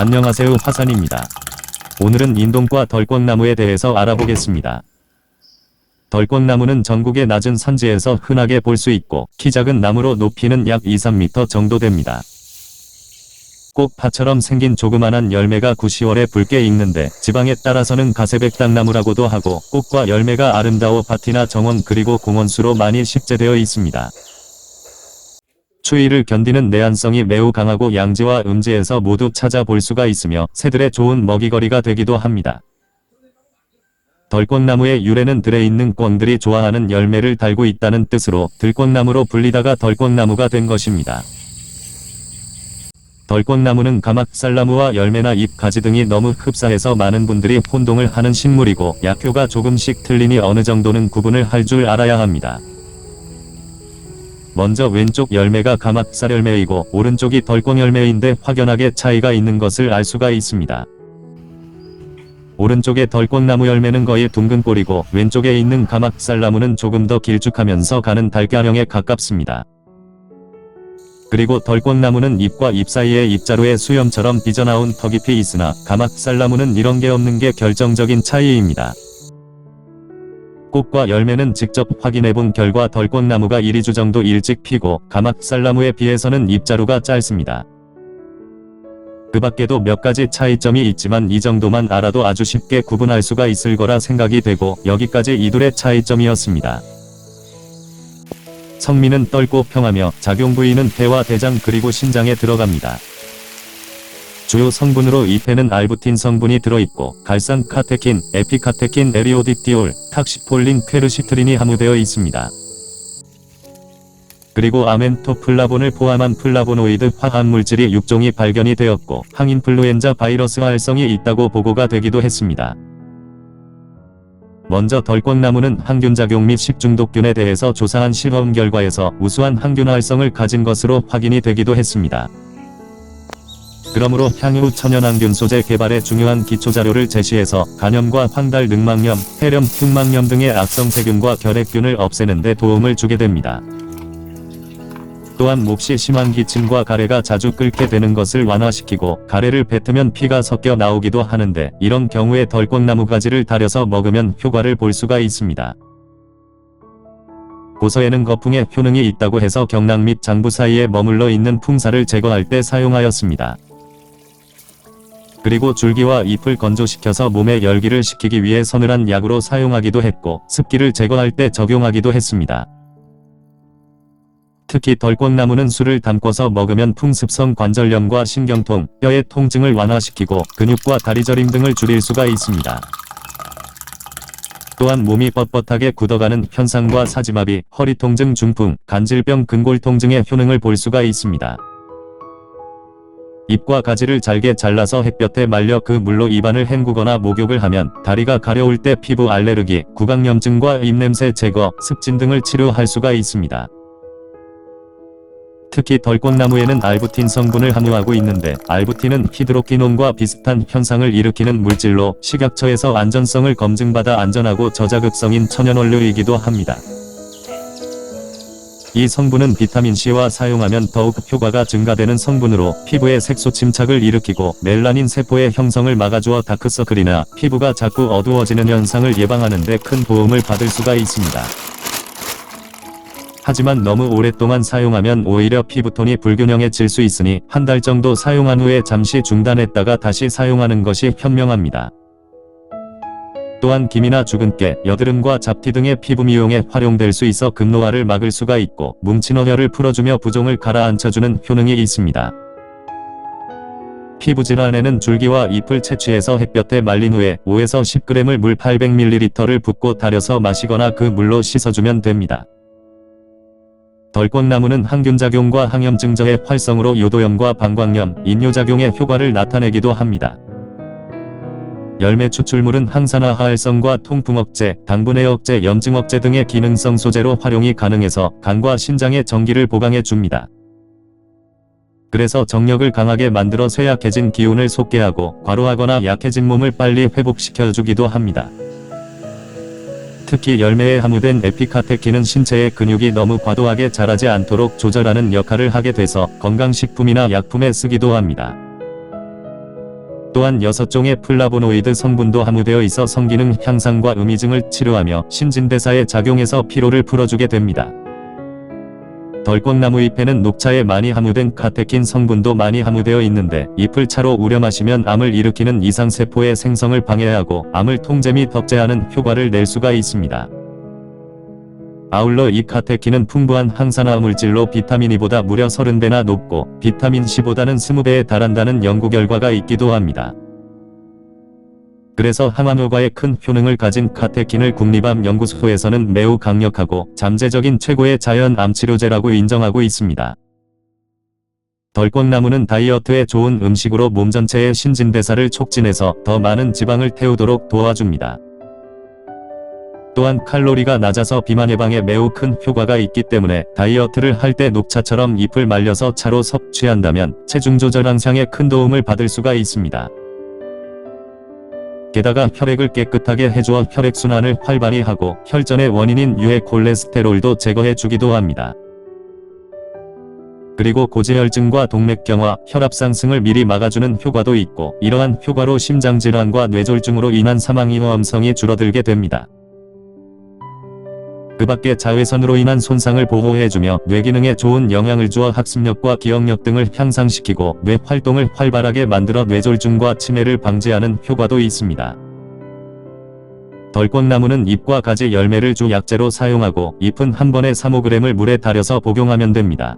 안녕하세요 화산입니다. 오늘은 인동과 덜꽃나무에 대해서 알아보겠습니다. 덜꽃나무는 전국의 낮은 산지에서 흔하게 볼 수 있고 키 작은 나무로 높이는 약 2, 3m 정도 됩니다. 꽃파처럼 생긴 조그만한 열매가 9,10월에 붉게 익는데 지방에 따라서는 가세백당나무라고도 하고 꽃과 열매가 아름다워 밭이나 정원 그리고 공원수로 많이 식재되어 있습니다. 추위를 견디는 내한성이 매우 강하고 양지와 음지에서 모두 찾아볼 수가 있으며 새들의 좋은 먹이거리가 되기도 합니다. 덜꽃나무의 유래는 들에 있는 꿩들이 좋아하는 열매를 달고 있다는 뜻으로 들꽃나무로 불리다가 덜꽃나무가 된 것입니다. 덜꽃나무는 가막살나무와 열매나 잎, 가지 등이 너무 흡사해서 많은 분들이 혼동을 하는 식물이고 약효가 조금씩 틀리니 어느 정도는 구분을 할 줄 알아야 합니다. 먼저 왼쪽 열매가 가막살 열매이고 오른쪽이 덜꽃 열매인데 확연하게 차이가 있는 것을 알 수가 있습니다. 오른쪽의 덜꽃나무 열매는 거의 둥근 꼴이고 왼쪽에 있는 가막살나무는 조금 더 길쭉하면서 가는 달걀형에 가깝습니다. 그리고 덜꽃나무는 잎과 잎 사이에 잎자루의 수염처럼 삐져나온 턱잎이 있으나 가막살나무는 이런 게 없는 게 결정적인 차이입니다. 꽃과 열매는 직접 확인해본 결과 덜꽃나무가 1~2주 정도 일찍 피고 가막살나무에 비해서는 잎자루가 짧습니다. 그 밖에도 몇 가지 차이점이 있지만 이 정도만 알아도 아주 쉽게 구분할 수가 있을 거라 생각이 되고 여기까지 이둘의 차이점이었습니다. 성미는 떫고 평하며 작용 부위는 폐와 대장 그리고 신장에 들어갑니다. 주요 성분으로 잎에는 알부틴 성분이 들어있고 갈산 카테킨, 에피카테킨, 에리오디티올, 탁시폴린, 퀘르시트린이 함유되어 있습니다. 그리고 아멘토플라본을 포함한 플라보노이드 화합물질이 6종이 발견이 되었고 항인플루엔자 바이러스 활성이 있다고 보고가 되기도 했습니다. 먼저 덜꽃나무는 항균작용 및 식중독균에 대해서 조사한 실험 결과에서 우수한 항균 활성을 가진 것으로 확인이 되기도 했습니다. 그러므로 향후 천연항균 소재 개발에 중요한 기초자료를 제시해서 간염과 황달 늑막염, 폐렴, 흉막염 등의 악성 세균과 결핵균을 없애는 데 도움을 주게 됩니다. 또한 몹시 심한 기침과 가래가 자주 끓게 되는 것을 완화시키고 가래를 뱉으면 피가 섞여 나오기도 하는데 이런 경우에 덜꽃나무 가지를 달여서 먹으면 효과를 볼 수가 있습니다. 고서에는 거풍의 효능이 있다고 해서 경락 및 장부 사이에 머물러 있는 풍사를 제거할 때 사용하였습니다. 그리고 줄기와 잎을 건조시켜서 몸에 열기를 식히기 위해 서늘한 약으로 사용하기도 했고 습기를 제거할 때 적용하기도 했습니다. 특히 덜꽃나무는 술을 담궈서 먹으면 풍습성 관절염과 신경통, 뼈의 통증을 완화시키고 근육과 다리 저림 등을 줄일 수가 있습니다. 또한 몸이 뻣뻣하게 굳어가는 현상과 사지마비, 허리 통증 중풍, 간질병 근골 통 증의 효능을 볼 수가 있습니다. 잎과 가지를 잘게 잘라서 햇볕에 말려 그 물로 입안을 헹구거나 목욕을 하면 다리가 가려울 때 피부 알레르기, 구강염증과 입냄새 제거, 습진 등을 치료할 수가 있습니다. 특히 덜꽃나무에는 알부틴 성분을 함유하고 있는데 알부틴은 히드로키논과 비슷한 현상을 일으키는 물질로 식약처에서 안전성을 검증받아 안전하고 저자극성인 천연원료이기도 합니다. 이 성분은 비타민C와 사용하면 더욱 효과가 증가되는 성분으로 피부의 색소 침착을 일으키고 멜라닌 세포의 형성을 막아주어 다크서클이나 피부가 자꾸 어두워지는 현상을 예방하는 데 큰 도움을 받을 수가 있습니다. 하지만 너무 오랫동안 사용하면 오히려 피부톤이 불균형해질 수 있으니 한 달 정도 사용한 후에 잠시 중단했다가 다시 사용하는 것이 현명합니다. 또한 김이나 죽은 깨, 여드름과 잡티 등의 피부 미용에 활용될 수 있어 급노화를 막을 수가 있고 뭉친 어혈을 풀어주며 부종을 가라앉혀주는 효능이 있습니다. 피부 질환에는 줄기와 잎을 채취해서 햇볕에 말린 후에 5에서 10g을 물 800ml를 붓고 달여서 마시거나 그 물로 씻어주면 됩니다. 덜꽃나무는 항균작용과 항염증 저해 활성으로 요도염과 방광염, 인뇨작용의 효과를 나타내기도 합니다. 열매 추출물은 항산화 하활성과 통풍 억제, 당분해 억제, 염증 억제 등의 기능성 소재로 활용이 가능해서 간과 신장의 정기를 보강해 줍니다. 그래서 정력을 강하게 만들어 쇠약해진 기운을 솟게하고 과로하거나 약해진 몸을 빨리 회복시켜 주기도 합니다. 특히 열매에 함유된 에피카테킨은 신체의 근육이 너무 과도하게 자라지 않도록 조절하는 역할을 하게 돼서 건강식품이나 약품에 쓰기도 합니다. 또한 6종의 플라보노이드 성분도 함유되어 있어 성기능 향상과 음이증을 치료하며 신진대사에 작용해서 피로를 풀어주게 됩니다. 덜꽉나무 잎에는 녹차에 많이 함유된 카테킨 성분도 많이 함유되어 있는데 잎을 차로 우려 마시면 암을 일으키는 이상세포의 생성을 방해하고 암을 통제 및 억제하는 효과를 낼 수가 있습니다. 아울러 이 카테킨은 풍부한 항산화 물질로 비타민 E보다 무려 30배나 높고 비타민 C보다는 20배에 달한다는 연구 결과가 있기도 합니다. 그래서 항암 효과에 큰 효능을 가진 카테킨을 국립암 연구소에서는 매우 강력하고 잠재적인 최고의 자연 암 치료제라고 인정하고 있습니다. 덜꽉나무는 다이어트에 좋은 음식으로 몸 전체의 신진대사를 촉진해서 더 많은 지방을 태우도록 도와줍니다. 또한 칼로리가 낮아서 비만 예방에 매우 큰 효과가 있기 때문에 다이어트를 할 때 녹차처럼 잎을 말려서 차로 섭취한다면 체중 조절 향상에 큰 도움을 받을 수가 있습니다. 게다가 혈액을 깨끗하게 해주어 혈액순환을 활발히 하고 혈전의 원인인 유해 콜레스테롤도 제거해 주기도 합니다. 그리고 고지혈증과 동맥경화, 혈압 상승을 미리 막아주는 효과도 있고 이러한 효과로 심장질환과 뇌졸중으로 인한 사망 위험성이 줄어들게 됩니다. 그 밖에 자외선으로 인한 손상을 보호해주며 뇌기능에 좋은 영향을 주어 학습력과 기억력 등을 향상시키고 뇌 활동을 활발하게 만들어 뇌졸중과 치매를 방지하는 효과도 있습니다. 덜꽉나무는 잎과 가지 열매를 주 약재로 사용하고 잎은 한 번에 3-5g을 물에 달여서 복용하면 됩니다.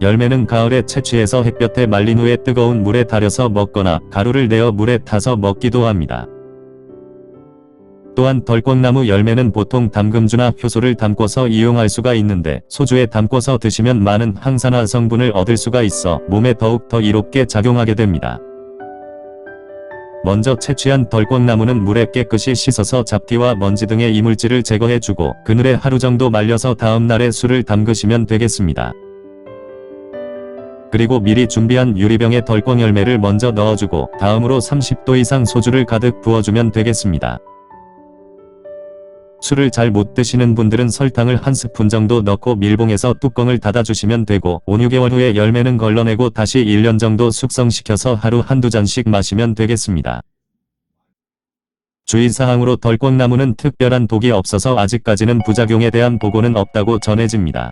열매는 가을에 채취해서 햇볕에 말린 후에 뜨거운 물에 달여서 먹거나 가루를 내어 물에 타서 먹기도 합니다. 또한 덜꽉나무 열매는 보통 담금주나 효소를 담궈서 이용할 수가 있는데 소주에 담궈서 드시면 많은 항산화 성분을 얻을 수가 있어 몸에 더욱 더 이롭게 작용하게 됩니다. 먼저 채취한 덜꽉나무는 물에 깨끗이 씻어서 잡티와 먼지 등의 이물질을 제거해주고 그늘에 하루 정도 말려서 다음날에 술을 담그시면 되겠습니다. 그리고 미리 준비한 유리병에 덜꽉 열매를 먼저 넣어주고 다음으로 30도 이상 소주를 가득 부어주면 되겠습니다. 술을 잘 못 드시는 분들은 설탕을 한 스푼 정도 넣고 밀봉해서 뚜껑을 닫아주시면 되고 5, 6개월 후에 열매는 걸러내고 다시 1년 정도 숙성시켜서 하루 한두 잔씩 마시면 되겠습니다. 주의사항으로 덜꽉나무는 특별한 독이 없어서 아직까지는 부작용에 대한 보고는 없다고 전해집니다.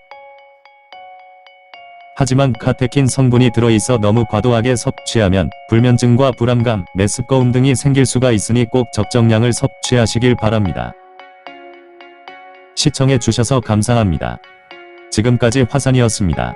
하지만 카테킨 성분이 들어있어 너무 과도하게 섭취하면 불면증과 불안감, 메스꺼움 등이 생길 수가 있으니 꼭 적정량을 섭취하시길 바랍니다. 시청해 주셔서 감사합니다. 지금까지 화산이었습니다.